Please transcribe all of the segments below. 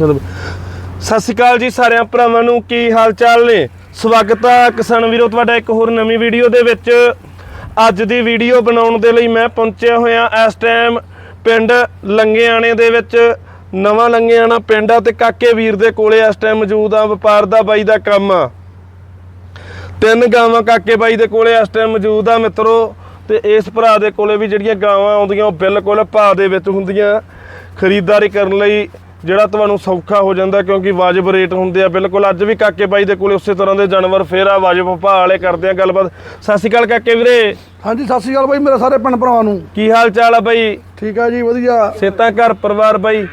ਸਤਿ ਸ਼੍ਰੀ ਅਕਾਲ ਜੀ ਸਾਰਿਆਂ ਭਰਾਵਾਂ ਨੂੰ, ਕੀ ਹਾਲ ਚਾਲ ਨੇ? ਸਵਾਗਤ ਆ ਕਿਸਾਨ ਵੀਰੋ, ਤੁਹਾਡਾ ਇੱਕ ਹੋਰ ਨਵੀਂ ਵੀਡੀਓ ਦੇ ਵਿੱਚ। ਅੱਜ ਦੀ ਵੀਡੀਓ ਬਣਾਉਣ ਦੇ ਲਈ ਮੈਂ ਪਹੁੰਚਿਆ ਹੋਇਆ ਇਸ ਟਾਈਮ ਪਿੰਡ ਲੰਗੇਆਣੇ ਦੇ ਵਿੱਚ। ਨਵਾਂ ਲੰਗੇਆਣਾ ਪਿੰਡ ਆ ਤੇ ਕਾਕੇ ਵੀਰ ਦੇ ਕੋਲੇ ਇਸ ਟਾਈਮ ਮੌਜੂਦ ਆ, ਵਪਾਰ ਦਾ ਬਾਈ ਦਾ ਕੰਮ ਆ। ਤਿੰਨ ਗਾਵਾਂ ਕਾਕੇ ਬਾਈ ਦੇ ਕੋਲੇ ਇਸ ਟਾਈਮ ਮੌਜੂਦ ਆ ਮਿੱਤਰੋ, ਤੇ ਇਸ ਭਰਾ ਦੇ ਕੋਲੇ ਵੀ ਜਿਹੜੀਆਂ ਗਾਵਾਂ ਆਉਂਦੀਆਂ, ਉਹ ਬਿਲਕੁਲ ਭਾਅ ਦੇ ਵਿੱਚ ਹੁੰਦੀਆਂ। ਖਰੀਦਦਾਰੀ ਕਰਨ ਲਈ ਜਿਹੜਾ ਤੁਹਾਨੂੰ ਸੌਖਾ ਹੋ ਜਾਂਦਾ ਕਿਉਂਕਿ ਵਾਜਬ ਰੇਟ ਹੁੰਦੇ ਆ ਬਿਲਕੁਲ ਅੱਜ ਵੀ ਕਾਕੇ ਬਾਈ ਦੇ ਕੋਲੇ ਉਸੇ ਤਰ੍ਹਾਂ ਦੇ ਜਾਨਵਰ ਫੇਰ ਆ ਵਾਜਬ ਭਾਅ ਵਾਲੇ ਕਰਦੇ ਆ ਗੱਲਬਾਤ। ਸਤਿ ਸ਼੍ਰੀ ਅਕਾਲ ਕਾਕੇ ਵੀਰੇ। ਹਾਂਜੀ ਸਤਿ ਸ਼੍ਰੀ ਅਕਾਲ ਬਾਈ ਮੇਰੇ ਸਾਰੇ ਪਿੰਡ ਭਰਾਵਾਂ ਨੂੰ। ਕੀ ਹਾਲ ਚਾਲ ਆ ਬਾਈ? ਠੀਕ ਆ ਜੀ ਵਧੀਆ। ਸੇਤਾ ਘਰ ਪਰਿਵਾਰ ਬਾਈ?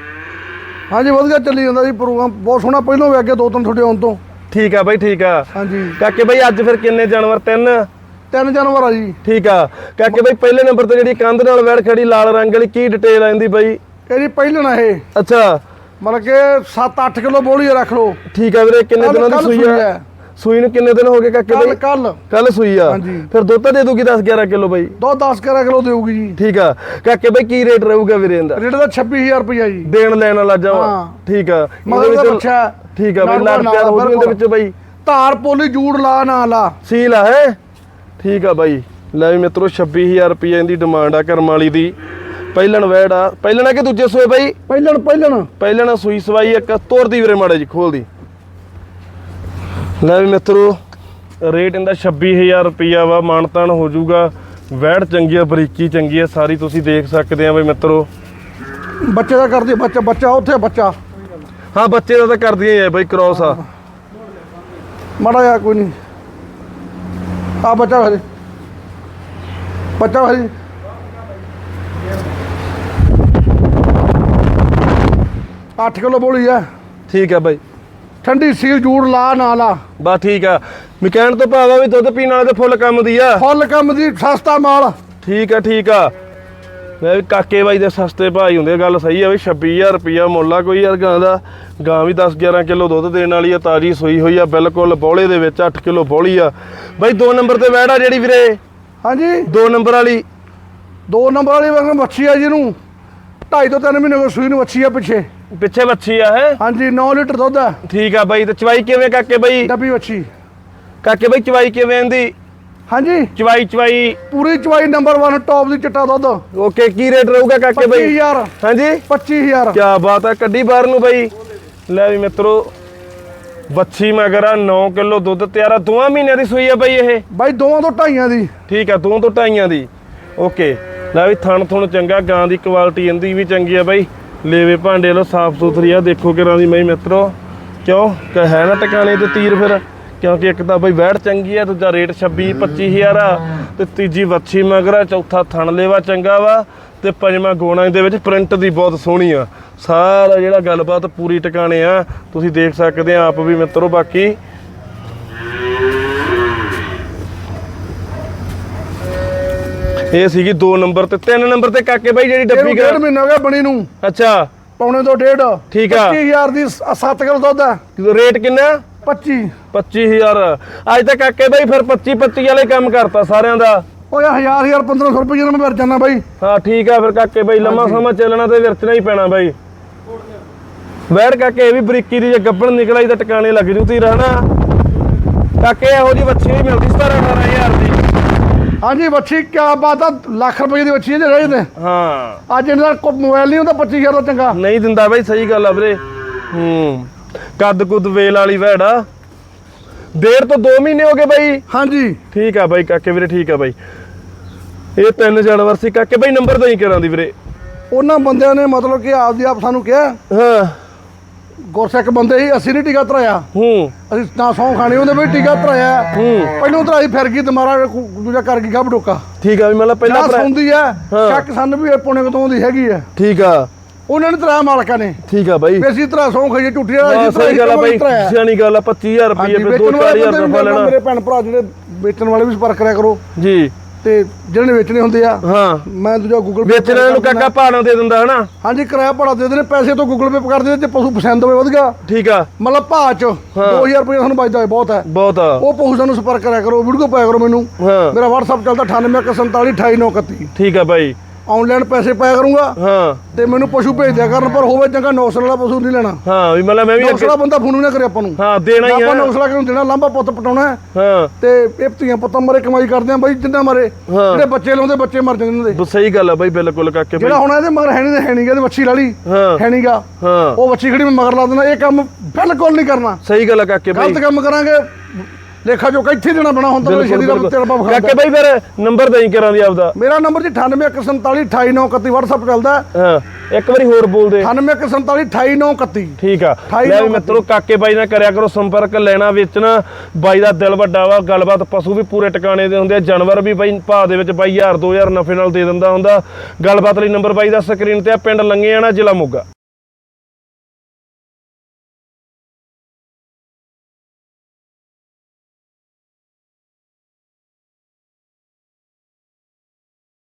ਹਾਂਜੀ ਵਧੀਆ ਚੱਲੀ ਜਾਂਦਾ ਜੀ ਪ੍ਰੋਗਰਾਮ ਬਹੁਤ ਸੋਹਣਾ ਪਹਿਲੋਂ ਵੀ ਅੱਗੇ ਦੋ ਤਿੰਨ ਤੁਹਾਡੇ ਆਉਣ ਤੋਂ। ਠੀਕ ਆ ਬਾਈ ਠੀਕ ਆ। ਹਾਂਜੀ। ਕਾਕੇ ਬਾਈ ਅੱਜ ਫਿਰ ਕਿੰਨੇ ਜਾਨਵਰ? ਤਿੰਨ? ਤਿੰਨ ਜਾਨਵਰ ਆ ਜੀ। ਠੀਕ ਆ। ਕਾਕੇ ਬਾਈ ਪਹਿਲੇ ਨੰਬਰ ਤੇ ਜਿਹੜੀ ਕੰਧ ਨਾਲ ਵੈੜ ਖੜੀ ਲਾਲ ਰੰਗ ਵਾਲੀ ਕੀ ਡਿਟੇਲ ਆਂਦੀ ਬਾਈ? ਇਹ ਜੀ ਪਹਿਲਣਾ ਇਹ। ਅੱਛਾ। ਮਤਲਬ ਕਿ 7-8 ਕਿਲੋ ਬੋਲੀ ਰੱਖ ਲਓ। ਠੀਕ ਆ ਵੀਰੇ ਕਿੰਨੇ ਦਿਨਾਂ ਦੀ ਸੂਈ ਆ। ਸੂਈ ਨੂੰ ਕਿੰਨੇ ਦਿਨ ਹੋ ਗਏ ਕਾਕੇ ਕੱਲ ਕੱਲ ਕੱਲ ਸੂਈ ਆ। ਫਿਰ ਦੁੱਧ ਦੇ ਦੂਗੀ 10 11 ਕਿਲੋ ਬਾਈ? ਦੋ 10 ਕਰਾ ਕਿਲੋ ਦੇਊਗੀ ਜੀ। ਠੀਕ ਆ। ਕਾਕੇ ਬਾਈ ਕੀ ਰੇਟ ਰਹੂਗਾ ਵੀਰੇ ਇਹਦਾ? ਰੇਟ ਦਾ 26000 ਰੁਪਇਆ ਜੀ। ਦੇਣ ਲੈਣ ਵਾਲਾ ਜਾਵਾ ਹਾਂ। ਠੀਕ ਆ। ਇਹਦੇ ਦਾ ਵਿੱਚ- ਬੱਚਾ ਠੀਕ ਆ ਬਾਈ ਲਾੜ ਪਿਆਰ ਹੋ ਜੂਗੇ ਬਿਲਕੁਲ। ਵਿੱਚ ਬਾਈ। ਧਾਰ ਪੋਲੀ ਜੂੜ ਲਾ ਨਾ ਲਾ ਸੀਲ ਆ ਹੈ? ਠੀਕ ਆ ਬਾਈ। ਲੈ ਵੀ ਮਿੱਤਰੋ 26000 ਰੁਪਏ ਇਹਦੀ ਡਿਮਾਂਡ ਆ ਕਰਮ ਵਾਲੀ ਦੀ। ਪਹਿਲਣ ਵੈੜ ਪਹਿਲਣ ਆ ਕਿ ਦੂਜੇ ਸੂਏ ਬਾਈ? ਪਹਿਲਣ ਪਹਿਲਣ। ਪਹਿਲਣ ਸੂਈ ਸਵਾਈ ਇੱਕ ਤੋਰਦੀ ਵੀਰੇ ਮਾੜੇ ਜੀ ਖੋਲਦੀ ਲੈ ਵੀ ਮਿੱਤਰੋ ਰੇਟ ਇਹਦਾ 26000 ਰੁਪਿਆ ਵਾ ਮਾਨਤਾਨ ਹੋ ਜਾਊਗਾ। ਵੈੜ ਚੰਗੀ ਆ ਬਰੀਕੀ ਚੰਗੀ ਆ ਸਾਰੀ ਤੁਸੀਂ ਦੇਖ ਸਕਦੇ ਆ ਬਈ ਮਿੱਤਰੋ। ਬੱਚੇ ਦਾ ਕਰਦੇ ਬੱਚਾ ਬੱਚਾ ਉੱਥੇ ਬੱਚਾ। ਹਾਂ ਬੱਚੇ ਦਾ ਤਾਂ ਕਰਦੀਆਂ ਹੀ ਆ ਬਈ ਕ੍ਰੋਸ ਆ। ਮੜਾ ਜਾ ਕੋਈ ਨਹੀਂ। ਆ ਬੱਚਾ ਹਰੇ ਬੱਚਾ ਹਰੇ 8 ਕਿਲੋ ਬੋਲੀ ਆ। ਠੀਕ ਹੈ ਬਾਈ। ਠੰਡੀ ਸੀਲ ਜੂੜ ਲਾ ਨਾ ਲਾ ਬਾ ਠੀਕ ਆ। ਮਕੈਨ ਤੋਂ ਭਾਵ ਵੀ ਦੁੱਧ ਪੀਣ ਵਾਲੇ ਤੇ ਫੁੱਲ ਕੰਮ ਦੀ ਆ। ਫੁੱਲ ਕੰਮ ਦੀ ਸਸਤਾ ਮਾਲ। ਠੀਕ ਆ ਠੀਕ ਆ। ਮੈਂ ਵੀ ਕਾਕੇ ਬਾਈ ਦੇ ਸਸਤੇ ਭਾਈ ਹੁੰਦੇ ਗੱਲ ਸਹੀ ਆ ਵੀ 26000 ਰੁਪਿਆ ਮੁੱਲ ਆ ਕੋਈ ਯਾਰ ਗਾਂ ਦਾ। ਗਾਂ ਵੀ 10 11 ਕਿਲੋ ਦੁੱਧ ਦੇਣ ਵਾਲੀ ਆ ਤਾਜੀ ਸੋਈ ਹੋਈ ਆ ਬਿਲਕੁਲ ਬੋਲੇ ਦੇ ਵਿੱਚ 8 ਕਿਲੋ ਬੋਲੀ ਆ। ਬਾਈ ਦੋ ਨੰਬਰ ਤੇ ਵੈੜ ਆ ਜਿਹੜੀ ਵੀਰੇ। ਹਾਂਜੀ। ਦੋ ਨੰਬਰ ਵਾਲੀ। ਦੋ ਨੰਬਰ ਵਾਲੀ ਵਾਂਗ ਮੱਛੀ ਆ ਜਿਹਨੂੰ ਢਾਈ ਤੋਂ ਤਿੰਨ ਮਹੀਨੇ ਹੋ ਗਏ ਸੂਈ ਨੂੰ ਮੱਛੀ ਆ ਪਿੱਛੇ। ਪਿੱਛੇ ਬੱਚੀ ਆ ਹੈ? ਹਾਂਜੀ 9 ਲੀਟਰ ਦੁੱਧ ਆ। ਠੀਕ ਆ ਬਾਈ ਤੇ ਚਵਾਈ ਕਿਵੇਂ ਕਾਕੇ ਬਾਈ? ਡੱਬੀ ਮੱਛੀ ਕਾਕੇ ਬਾਈ ਚਵਾਈ ਕਿਵੇਂ ਆਂਦੀ ਹਾਂਜੀ। ਚਵਾਈ ਚਵਾਈ। ਪੂਰੀ ਚਵਾਈ ਨੰਬਰ 1 ਟੌਪ ਦੀ ਚਿੱਟਾ ਦੁੱਧ। ਓਕੇ ਕੀ ਰੇਟ ਰਹੂਗਾ ਕਾਕੇ ਬਾਈ? 25000 ਹਾਂਜੀ? 25000 ਕਿਆ ਬਾਤ ਹੈ ਕੱਢੀ ਬਾਹਰ ਨੂੰ ਬਾਈ। ਲੈ ਵੀ ਮਿੱਤਰੋ ਬੱਚੀ ਮਗਰਾ 9 ਕਿਲੋ ਦੁੱਧ ਤਿਆਰਾ ਦੋਵਾਂ ਮਹੀਨਿਆਂ ਦੀ ਸੂਈ ਆ ਬਾਈ ਇਹ। ਬਾਈ ਦੋਵਾਂ ਤੋਂ ਢਾਈਆਂ ਦੀ। ਠੀਕ ਆ ਦੋ ਤੋਂ ਢਾਈਆਂ ਦੀ। ਓਕੇ। ਲੈ ਵੀ ਥਣ ਥੁਣ ਚੰਗਾ, ਗਾਂ ਦੀ ਕੁਆਲਿਟੀ ਇਹਦੀ ਵੀ ਚੰਗੀ ਆ ਬਾਈ। ਲੇਵੇ ਭਾਂਡੇ ਲੋ ਸਾਫ਼ ਸੁਥਰੀ ਆ, ਦੇਖੋ ਕਿਰਾਂ ਦੀ ਮਈ ਮਿੱਤਰੋ। ਕਿਉਂ? ਕਿ ਹੈ ਨਾ ਟਿਕਾਣੇ ਤੇ ਤੀਰ ਫਿਰ? ਕਿਉਂਕਿ ਇੱਕ ਤਾਂ ਬਈ ਵੈੜ ਚੰਗੀ ਆ, ਦੂਜਾ ਰੇਟ 26 25000 ਆ, ਤੇ ਤੀਜੀ ਵੱਛੀ ਮਗਰਾ ਚੌਥਾ ਥਣ ਲੇਵਾ ਚੰਗਾ ਵਾ, ਤੇ ਪੰਜਵਾਂ ਗੋਣਾ ਦੇ ਵਿੱਚ ਪ੍ਰਿੰਟ ਦੀ ਬਹੁਤ ਸੋਹਣੀ ਆ। ਸਾਰਾ ਜਿਹੜਾ ਗੱਲਬਾਤ ਪੂਰੀ ਟਿਕਾਣੇ ਆ, ਤੁਸੀਂ ਦੇਖ ਸਕਦੇ ਆ ਆਪ ਵੀ ਮਿੱਤਰੋ, ਬਾਕੀ ਇਹ ਸੀਗੀ 2 ਨੰਬਰ ਤੇ 3 ਨੰਬਰ ਤੇ ਕਾਕੇ ਬਾਈ ਜਿਹੜੀ ਇਹਨੂੰ ਡੱਬੀ ਡੇਢ ਗਾ ਮਹੀਨਾ ਹੋ ਗਿਆ ਬਣੀ ਨੂੰ। ਅੱਛਾ। ਪੌਣੇ ਤੋਂ ਡੇਢ। ਠੀਕ ਆ। 25000 ਦੀ 7 ਕਿਲੋ ਦੁੱਧ ਆ ਰੇਟ ਕਿੰਨਾ? 25 25000 ਅੱਜ ਤਾਂ ਕਾਕੇ ਬਾਈ ਫਿਰ 25 25 ਵਾਲੇ ਕੰਮ ਕਰਤਾ ਸਾਰਿਆਂ ਦਾ। ਓਏ 1000 1000 1500 ਰੁਪਏ ਨਾਲ ਮੈਂ ਮਰ ਜਾਣਾ ਬਾਈ। ਹਾਂ ਠੀਕ ਆ ਫਿਰ ਕਾਕੇ ਬਾਈ ਲੰਮਾ ਸਮਾਂ ਚੱਲਣਾ ਤੇ ਵਿਰਚਣਾ ਹੀ ਪੈਣਾ ਬਾਈ। ਵੈੜ ਕਾਕੇ ਇਹ ਵੀ ਬਰੀਕੀ ਦੀ ਜੇ ਗੱਬਣ ਨਿਕਲਾਈ ਤਾਂ ਟਿਕਾਣੇ ਲੱਗ ਜੂ ਤੀ ਰਹਿਣਾ ਕਾਕੇ ਇਹੋ ਜੀ ਬੱਚੀ ਵੀ ਮਿਲਦੀ 17 18000 ਦੀ ਹਾਂਜੀ ਬੱਚੀ ਕਿਆ ਬਾਤ ਆ? ਲੱਖ ਰੁਪਏ ਦੀ ਬੱਚੀ ਜੇ ਰਹੇ ਨੇ ਹਾਂ। ਅੱਜ ਇਹਨਾਂ ਦਾ ਮੋਬਾਈਲ ਨਹੀਂ ਹੁੰਦਾ 25000 ਦਾ ਚੰਗਾ। ਨਹੀਂ ਦਿੰਦਾ ਬਾਈ ਸਹੀ ਗੱਲ ਆ ਵੀਰੇ। ਹੂੰ। ਕੱਦ ਕੁੱਦ ਵੇਲ ਵਾਲੀ ਵੈੜ ਆ। ਡੇਢ ਤੋਂ 2 ਮਹੀਨੇ ਹੋ ਗਏ ਬਾਈ। ਹਾਂਜੀ। ਠੀਕ ਆ ਬਾਈ ਕਾਕੇ ਵੀਰੇ ਠੀਕ ਆ ਬਾਈ। ਇਹ ਤਿੰਨ ਜਾਨਵਰ ਸੀ ਕਾਕੇ ਬਾਈ ਨੰਬਰ ਹੀ ਕਰਾਂ ਦੀ ਵੀਰੇ। ਉਹਨਾਂ ਬੰਦਿਆਂ ਨੇ ਮਤਲਬ ਕਿ ਆਪਦੀ ਆਪ ਸਾਨੂੰ ਕਿਹਾ। ਹਾਂ। ਗੁਰਸਿੱਖ ਬੰਦੇ ਸੀ ਅਸੀਂ ਨਹੀਂ ਟੀਕਾ ਧਰਾਇਆ। ਹੂੰ। ਅਸੀਂ ਨਾ ਸੌਂ ਖਾਣੀ ਉਹਦੇ ਵੀ ਟੀਕਾ ਧਰਾਇਆ। ਹੂੰ। ਪਹਿਲੋਂ ਧਰਾਈ ਫਿਰ ਗਈ ਦੁਬਾਰਾ ਦੂਜਾ ਕਰ ਗਈ ਗੱਭ ਡੋਕਾ ਠੀਕ ਆ ਵੀ ਮਤਲਬ ਪਹਿਲਾਂ ਨਾ ਭਰਾ- ਸੌਂਦੀ ਆ ਹਾਂ। ਸ਼ੱਕ ਸਾਨੂੰ ਵੀ ਇਹ ਪੁਣੇ ਕਦੋਂ ਦੀ ਹੈਗੀ ਆ। ਠੀਕ ਆ। ਉਹਨਾਂ ਨੇ ਧਰਾਇਆ ਮਾਲਕਾਂ ਨੇ। ਠੀਕ ਆ ਬਾਈ। ਅਸੀਂ ਧਰਾ ਸੌਂ ਖਾਈਏ ਟੁੱਟੀਆਂ ਹਾਂ, ਅਸੀਂ ਸਹੀ ਗੱਲ ਆ ਬਾਈ। ਸਿਆਣੀ ਗੱਲ ਆ 25000 ਰੁਪਏ ਹਾਂਜੀ, ਫਿਰ 2 ਵੇਚਣ ਵਾਲੇ 4000 ਬੰਦੇ ਰੁਪਏ ਵੀ ਲੈਣਾ। ਮੇਰੇ ਭੈਣ ਭਰਾ ਜਿਹੜੇ ਵੇਚਣ ਵਾਲੇ ਵੀ ਸੰਪਰਕ ਕਰਿਆ ਕਰੋ। ਜੀ। ਤੇ ਜਿਹੜੇ ਵੇਚਣੇ ਹੁੰਦੇ ਆ ਹਾਂ। ਮੈਂ ਦੂਜਾ ਗੂਗਲ ਵੇਚਣ ਵਾਲੇ ਨੂੰ ਕਾਕਾ ਭਾਣਾ ਦੇ ਦਿੰਦਾ ਹਨਾ? ਹਾਂਜੀ ਕਿਰਾਇਆ ਭਾੜਾ ਦੇ ਦਿੰਦੇ ਨੇ ਪੈਸੇ ਤੋਂ ਗੂਗਲ ਪੇ ਕਰ ਦਿੰਦੇ ਤੇ ਪਸ਼ੂ ਪਸੰਦ ਹੋਵੇ ਵਧੀਆ। ਠੀਕ ਆ। ਮਤਲਬ ਭਾਅ ਚ 2000 ਰੁਪਏ ਸਾਨੂੰ ਬਚਦਾ ਹੈ ਬਹੁਤ ਹੈ। ਬਹੁਤ ਆ। ਉਹ ਪਸ਼ੂ ਸਾਨੂੰ ਸੰਪਰਕ ਕਰਿਆ ਕਰੋ ਵੀਡੀਓ ਪਾਇਆ ਕਰੋ ਮੈਨੂੰ। ਮੇਰਾ WhatsApp ਚੱਲਦਾ 9847482931 ਠੀਕ ਆ ਬਾਈ। ਆਨਲਾਈਨ ਪੈਸੇ ਪਾਇਆ ਕਰੂੰਗਾ। ਹਾਂ। ਤੇ ਮੈਨੂੰ ਪਸ਼ੂ ਭੇਜ ਦਿਆ ਕਰਨ ਪਰ ਹੋਵੇ ਚੰਗਾ ਨੌਸਲ ਵਾਲਾ ਪਸ਼ੂ ਨਹੀਂ ਲੈਣਾ। ਹਾਂ ਵੀ ਮਤਲਬ ਮੈਂ ਵੀ ਨੌਸਲਾ ਬੰਦਾ ਫੋਨ ਵੀ ਨਾ ਕਰੇ ਆਪਾਂ ਨੂੰ। ਹਾਂ ਦੇਣਾ ਹੀ ਆਪਾਂ ਆ। ਨੌਸਲਾ ਕਿਉਂ ਦੇਣਾ ਲਾਂਬਾ ਪੁੱਤ ਪਟਾਉਣਾ ਹੈ। ਤੇ ਇਹ ਧੀਆਂ ਪੁੱਤਾਂ ਮਰੇ ਕਮਾਈ ਕਰਦੇ ਆ ਬਾਈ ਜਿੰਨਾ ਮਰੇ। ਜਿਹੜੇ ਬੱਚੇ ਲਾਉਂਦੇ ਬੱਚੇ ਮਰ ਜਾਂਦੇ ਉਹਨਾਂ ਦੇ ਸਹੀ ਗੱਲ ਆ ਬਾਈ ਬਿਲਕੁਲ ਕਾਕੇ ਬਾਈ। ਜਿਹੜਾ ਹੁਣ ਇਹਦੇ ਮਗਰ ਹੈ ਨਹੀਂ ਹੈ ਨਹੀਂਗਾ ਇਹਦੇ ਵੱਛੀ ਲਾਲੀ। ਹਾਂ। ਨਹੀਂਗਾ ਉਹ ਵੱਛੀ ਖੜੀ ਮੈਂ ਮਗਰ ਲਾ ਦੇਣਾ ਇਹ ਕੰਮ ਬਿਲਕੁਲ ਨਹੀਂ ਕਰਨਾ। ਸਹੀ ਗੱਲ ਆ ਕਾਕੇ ਬਾਈ। ਗਲਤ ਕੰਮ ਕਰਾਂਗੇ ਲੇਖਾ ਜੋ ਇੱਥੇ ਦੇਣਾ ਬਣਾ ਹੁੰਦਾ ਤਾਂ ਸ਼ਰੀਰ ਦਾ ਤੇਰਾ ਬਾਪ ਕਾਕੇ ਬਾਈ ਫਿਰ ਨੰਬਰ ਦੇਈ ਕਰਾਂ ਦੀ ਆਪਦਾ। ਮੇਰਾ ਨੰਬਰ ਜੀ 9847428931 WhatsApp ਚੱਲਦਾ। ਹੈ। ਇੱਕ ਵਾਰੀ ਹੋਰ ਬੋਲ ਦੇ। 9847428931 ਠੀਕ ਆ। ਲੈ ਵੀ ਮਿੱਤਰੋ ਕਾਕੇ ਬਾਈ ਨਾਲ ਕਰਿਆ ਕਰੋ ਸੰਪਰਕ ਲੈਣਾ ਵੇਚਣਾ। ਬਾਈ ਦਾ ਦਿਲ ਵੱਡਾ ਵਾ ਗੱਲਬਾਤ ਪਸ਼ੂ ਵੀ ਪੂਰੇ ਟਿਕਾਣੇ ਦੇ ਹੁੰਦੇ ਆ। ਜਾਨਵਰ ਵੀ ਬਾਈ ਭਾਅ ਦੇ ਵਿੱਚ ਬਾਈ 1000 2000 ਨਫੇ ਨਾਲ ਦੇ ਦਿੰਦਾ ਹੁੰਦਾ। ਗੱਲਬਾਤ ਲਈ ਨੰਬਰ ਬਾਈ ਦਾ ਸਕਰੀਨ ਤੇ ਆ ਪਿੰਡ ਲੰਗੇ ਆਣਾ ਜ਼ਿਲ੍ਹਾ ਮੋਗਾ।